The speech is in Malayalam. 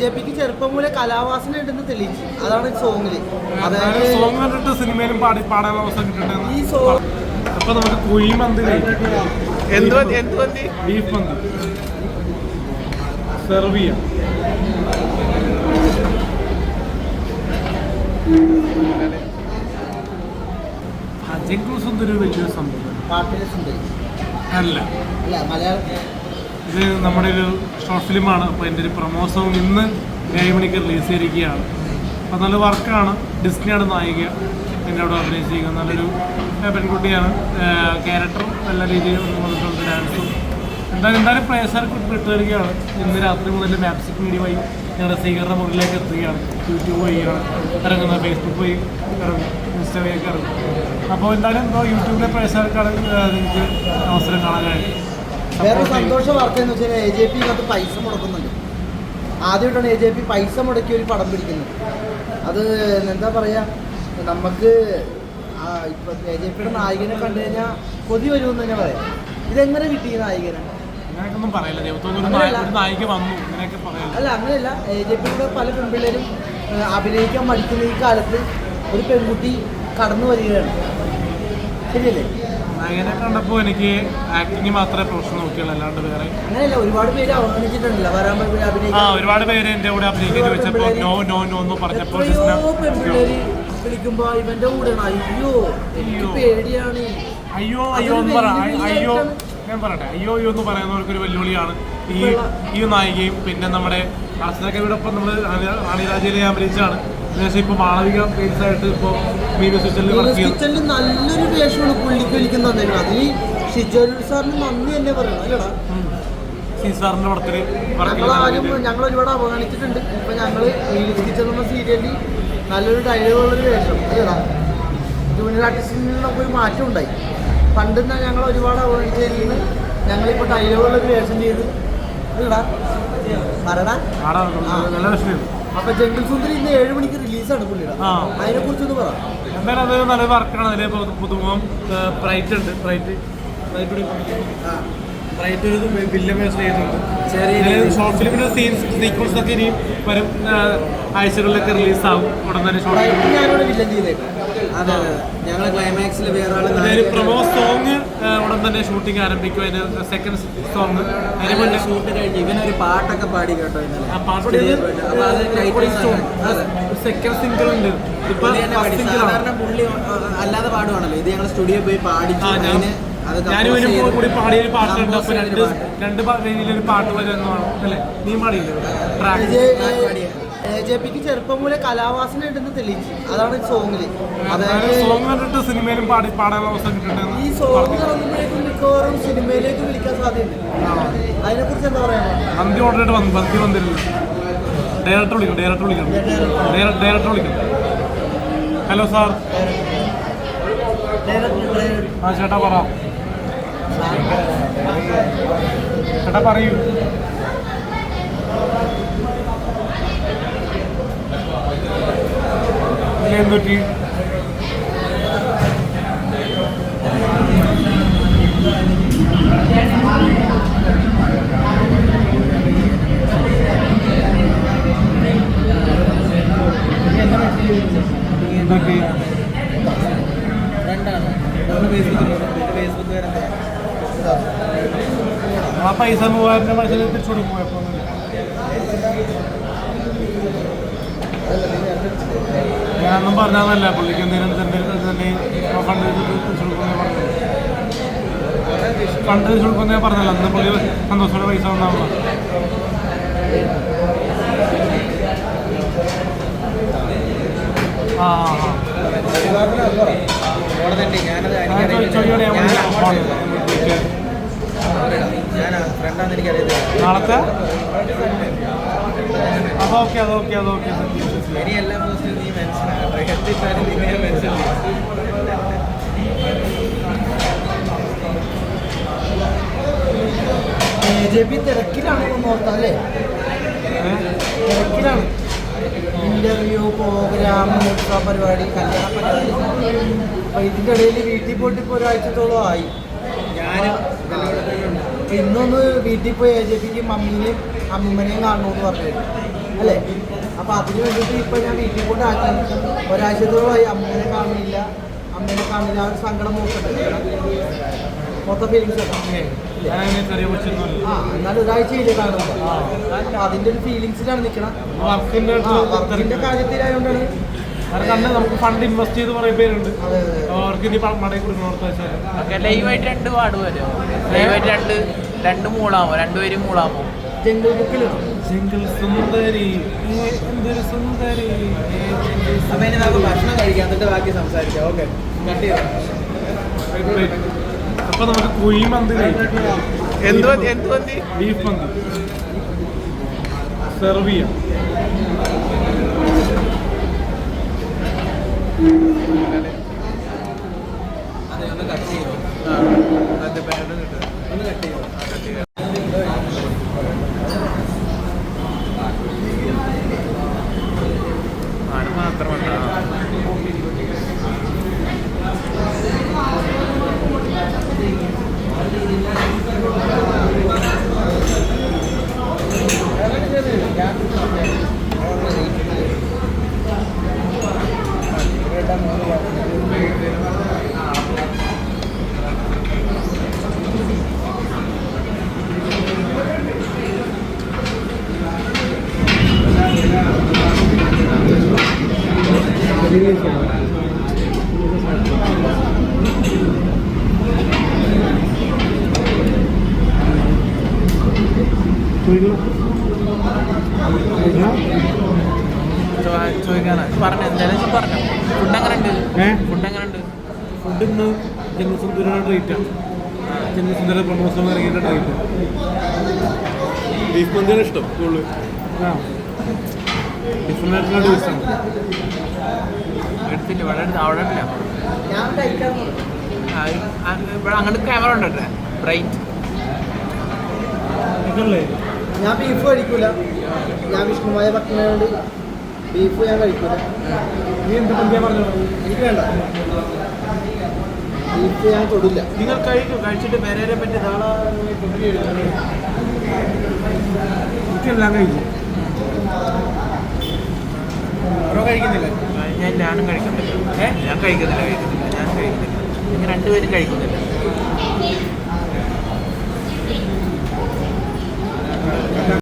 ജെ പിക്ക് ചെറുപ്പം മൂലം കലാവാസന ഉണ്ടെന്ന് തെളിയിച്ചു. അതാണ് സോങ്ങിൽ അതായത് സോങ് കണ്ടിട്ട് സിനിമയിലും പാടി പാടാനുള്ള അവസരം ഈ സോങ് അപ്പൊ നമുക്ക് കുഴിമന്തി ബീഫ് മന്തി. സെർവ് ചെയ്യാം വലിയൊരു സംഭവം. പാട്ടിലെ സുന്ദരി അല്ല. അല്ല മലയാളം ഇത് നമ്മുടെ ഒരു ഷോർട്ട് ഫിലിമാണ് അപ്പോൾ എന്റെ ഒരു പ്രമോസവും ഇന്ന് ഏഴ് മണിക്ക് റിലീസ് ചെയ്തിരിക്കുകയാണ്. അപ്പോൾ നല്ല വർക്കാണ്. ഡിസ്നിയാണ് നായിക. എന്റെ അവിടെ അഭിനയിച്ചിരിക്കുന്നത് നല്ലൊരു പെൺകുട്ടിയാണ്. ക്യാരക്ടറും നല്ല രീതിയിൽ വന്നിട്ടുണ്ട്. ഡാൻസും എന്തായാലും എന്തായാലും പ്രേസർക്ക് വിട്ടുതരികയാണ് ഇന്ന് രാത്രി മുതൽ മാപ്സിക് മീഡിയ വഴി ഞങ്ങളുടെ സ്വീകരണ മുറിയിലേക്ക് എത്തുകയാണ്. യൂട്യൂബ് വഴിയാണ് ഇറങ്ങുന്നത്. ഫേസ്ബുക്ക് വഴി ഇറങ്ങും. ഇൻസ്റ്റ വഴിയൊക്കെ ഇറങ്ങും. അപ്പോൾ എന്തായാലും ഇപ്പോൾ യൂട്യൂബിലെ പ്രേസർക്കാണ് നിങ്ങൾക്ക് അവസരം കാണാനായിട്ട് വേറെ സന്തോഷ വാർത്ത എന്ന് വെച്ചാൽ എ ജെ പി ഇതിനകത്ത് പൈസ മുടക്കുന്നുണ്ട്. ആദ്യമായിട്ടാണ് എ ജെ പി പൈസ മുടക്കി ഒരു പടം പിടിക്കുന്നത്. അത് എന്താ പറയാ നമുക്ക് ഇപ്പൊ എ ജെ പിയുടെ നായകനെ കണ്ടു കഴിഞ്ഞാൽ കൊതി വരുമെന്ന് തന്നെ പറയാം. ഇതെങ്ങനെ കിട്ടി നായികനെ? അല്ല അങ്ങനെയല്ല. എ ജെ പിയുടെ പല പെൺപിള്ളേരും അഭിനയിക്കാൻ മടിക്കുന്ന ഈ കാലത്ത് ഒരു പെൺകുട്ടി കടന്നു വരികയാണ്. ശരിയല്ലേ? നായകനെ കണ്ടപ്പോൾ എനിക്ക് ആക്ടിങ് മാത്രമേ പ്രൊഫഷൻ നോക്കിയുള്ളൂ അല്ലാണ്ട് വേറെ. അങ്ങനെയല്ല ഒരുപാട് പേര് വരാൻ ആ ഒരുപാട് പേര് എന്റെ കൂടെ അഭിനയിക്കാൻ ചോദിച്ചപ്പോൾ നോ നോ നോ എന്ന് പറഞ്ഞപ്പോൾ വിളിക്കുമ്പോ ഇവന്റെ അയ്യോ എനിക്ക് അയ്യോ. പേടിയാണ്. അയ്യോ അയ്യോ എന്ന് പറ അയ്യോ ഞാൻ പറയട്ടെ. അയ്യോ അയ്യോ എന്ന് പറയുന്നവർക്ക് ഒരു വെല്ലുവിളിയാണ്. ഈ ഈ നായികയും പിന്നെ നമ്മുടെ അർച്ചനക്കവിടൊപ്പം നമ്മൾ റാണിരാജയിലെ അഭിനയിച്ചാണ് ഏകദേശം ഇപ്പോൾ മാളവിക ബേസ് ആയിട്ട് ഇപ്പോൾ മീനു സ്വിച്ചറിൽ വർക്ക് ചെയ്യുന്നു. കിച്ചണിൽ നല്ലൊരു വേഷമാണ് പുള്ളിക്ക് ഒലിക്കുന്ന തന്നേക്കണം അതിന് ഷിജോ സാറിന് നന്ദി തന്നെ പറയണം അല്ലടാ? സീസാറിന്റെ പടത്തിൽ ഞങ്ങളാരും ഞങ്ങൾ ഒരുപാട് അവഗണിച്ചിട്ടുണ്ട് ഇപ്പൊ ഞങ്ങൾ റീൽസ് കിച്ചൺ എന്ന സീരിയലിൽ നല്ലൊരു ഡയലോഗുള്ളൊരു വേഷം അല്ലടാ? ജൂനിയർ ആർട്ടിസ്റ്റിൽ നിന്നൊക്കെ ഒരു മാറ്റം ഉണ്ടായി. പണ്ട് ഞങ്ങൾ ഒരുപാട് അവഗണിച്ചതിൽ നിന്ന് ഞങ്ങളിപ്പോൾ ഡയലോഗുള്ളൊരു വേഷം ചെയ്ത് അല്ലടാ? പറടാ? നല്ല വിഷയം അപ്പൊ ജംഗിൾ സുന്ദരി ഇന്ന് ഏഴ് മണിക്ക് റിലീസാണ് പുള്ളിയുടെ. ആ. അതിനെ കുറിച്ചൊന്ന് പറ. എന്തായാലും അത് നല്ല വർക്കാണ്. അതിൽ പുതുമുഖം ഫ്രൈറ്റ് ഉണ്ട്. ബ്രൈറ്റ് ബ്രൈറ്റ് ഒരു വില്ലൻ വേഷം ചെയ്യുന്നുണ്ട് ചെറിയ ഷോർട്ട് ഫിലിമിന്റെ സീൻസ് സീക്വൻസ് ഒക്കെ ഇനിയും വരും. ആ, ആഴ്ചകളിലൊക്കെ റിലീസ് ആവും. ഉടൻ തന്നെ ഷോർട്ട് ഫിലിം ഞാനിവിടെ വില്ലൻ ചെയ്തേക്കാം. അതെ ക്ലൈമാക്സിൽ വേറെ ആൾ ഒരു പ്രൊമോ സോങ് ഉടൻ തന്നെ ഷൂട്ടിംഗ് ആരംഭിക്കും. അതിന് സെക്കൻഡ് സോങ് അതിന് ഷൂട്ട് കഴിഞ്ഞ് ഇവനൊരു പാട്ടൊക്കെ പാടി കേട്ടോ സെക്കൻഡ് സിംഗിൾ ഉണ്ട്. ഇപ്പൊ സാധാരണ പുള്ളി അല്ലാതെ പാടുവാണല്ലോ. ഇത് ഞങ്ങൾ സ്റ്റുഡിയോ പോയി പാടിച്ചു അതിന് കൂടി പാടിയ ഒരു പാട്ടുണ്ട് അപ്പൊ രണ്ട്. രണ്ട് രീതിയിലൊരു പാട്ട് വരുന്നതാണ് അല്ലേ? നീ പാടിയില്ലേ? ട്രാക്ക് ജെ പിക്ക് ചെറുപ്പം മുതലേ കലാവാസന ഉണ്ടെന്ന് തെളിയിച്ചു. അതാണ് സോങ്ങിൽ അതായത് സോങ് കണ്ടിട്ട് സിനിമയിലും പാടി പാടാനുള്ള അവസരം കിട്ടണ്ടെന്ന് ഈ സോങ് ഇറങ്ങുമ്പോഴേക്കും മിക്കവാറും സിനിമയിലേക്ക് വിളിക്കാൻ സാധ്യതയുണ്ട്. അതിനെ കുറിച്ച് എന്താ പറയാ നന്ദി ഓർഡറായിട്ട് വന്നു. നന്ദി വന്നിരുന്നു. ഡയറക്ടർ വിളിക്കും ഡയറക്ടർ വിളിക്കും ഡയറക്ടർ വിളിക്കും ഹലോ സാർ ആ ചേട്ടാ പറ. ചേട്ടാ പറയൂ. എന്ത് പറ്റി? ആ പൈസ മൂവായിരം പൈസ തിരിച്ചു കൊടുക്കും കുഴപ്പമൊന്നുമില്ല ഞാനൊന്നും പറഞ്ഞതല്ല പുള്ളിക്ക് എന്തെങ്കിലും തന്നെ തന്നെ ഫണ്ട് തിരിച്ചു ഫണ്ട് തിരിച്ചു കൊടുക്കുമെന്ന് ഞാൻ പറഞ്ഞല്ല അന്ന് പുള്ളി സന്തോഷത്തോടെ പൈസ വന്നാണ് ആ ആ നാളത്തെ? ജെ പി തിരക്കിലാണ് ഇന്റർവ്യൂ പ്രോഗ്രാം ഉത്സവ പരിപാടി കല്യാണ പരിപാടി. അപ്പൊ ഇതിന്റെ ഇടയിൽ വീട്ടിൽ പോയിട്ട് ഇപ്പൊ ഒരാഴ്ചത്തോളം ആയി. ഞാനും അപ്പൊ ഇന്നൊന്ന് വീട്ടിൽ പോയി എ ജെ പിക്ക് മമ്മീനെയും അമ്മൂമ്മനെയും കാണണമെന്ന് പറഞ്ഞു അല്ലേ? അപ്പൊ അതിന് വേണ്ടിയിട്ട് ഇപ്പൊ ഞാൻ വീട്ടിൽ കൊണ്ടാക്കി ഒരാഴ്ചത്തോളമായി അമ്മേനെ കാണുന്നില്ല. അമ്മേനെ കാണുന്നില്ല. ആ ഒരു സങ്കടം നോക്കട്ടെ. മൊത്തം ഫീലിങ്സ് ആ എന്നാലും ഒരാഴ്ചയില്ലേ കാണുന്നത് അതിന്റെ ഒരു ഫീലിങ്സിലാണ് നിൽക്കണം വർക്കിന്റെ കാര്യത്തിലായതുകൊണ്ടാണ് കാരണം കണ്ട് നമുക്ക് ഫണ്ട് ഇൻവെസ്റ്റ് ചെയ്ത് കുറെ പേരുണ്ട്. അതെ അതെ അവർക്ക് ഇനി മടയിൽ കൊടുക്കണം ലൈവായിട്ട് രണ്ട് പാടുമല്ലോ വരും ലൈവായിട്ട് രണ്ട് രണ്ട് മൂളാമോ? രണ്ടുപേരും മൂളാമോ? ജംഗിൾ സുന്ദരി എന്തൊരു സുന്ദരി? അപ്പൊ ഇനി നമുക്ക് ഭക്ഷണം കഴിക്കാം എന്നിട്ട് ബാക്കി സംസാരിക്കാം. ഓക്കെ കട്ട് ചെയ്യാം. അപ്പൊ നമുക്ക് കുഴിമന്തി എന്ത് എന്ത് മതി ബീഫ് മന്തി. സെർവ് ചെയ്യാം нормально. ചോദിക്കാനാ? പറഞ്ഞു എന്തായാലും പറഞ്ഞു ഫുഡ് അങ്ങനെ ഉണ്ട് ഫുഡ് അങ്ങനെ ഉണ്ട് ഫുഡ് ഇന്ന് ജനസുന്ദരയുടെ ട്രീറ്റാണ് ജനസുന്ദര പ്രമോഷൻ ഇറങ്ങിയിട്ട് ട്രീറ്റ് ബീഫ് മന്തിയാണ് ഇഷ്ടം കൂടുതൽ ഡിഫറെന്റ് ആയിട്ടുള്ള ടേസ്റ്റാണ് എടുത്തില്ല ഇവിടെ അവിടെ ഇല്ല ഇവിടെ അങ്ങോട്ട് ക്യാമറ ഉണ്ടല്ലേ ബ്രൈറ്റ് ഞാൻ ബീഫ് കഴിക്കൂല. ഞാൻ വിഷ്ണുമായ ഭക്തനായോണ്ട് ബീഫ് ഞാൻ കഴിക്കൂല. നീ എന്ത് എനിക്ക് വേണ്ട. ബീഫ് ഞാൻ തൊടില്ല നിങ്ങൾ കഴിക്കും കഴിച്ചിട്ട് വേറെ പറ്റി നാളെ എനിക്കെല്ലാം കഴിക്കും. ഓരോ കഴിക്കുന്നില്ല? ഞാൻ ഞാനും കഴിക്കുന്നില്ല. ഏ? ഞാൻ കഴിക്കുന്നില്ല കഴിക്കുന്നില്ല. ഞാൻ കഴിക്കുന്നില്ല. നിങ്ങൾ രണ്ടുപേരും കഴിക്കുന്നില്ല.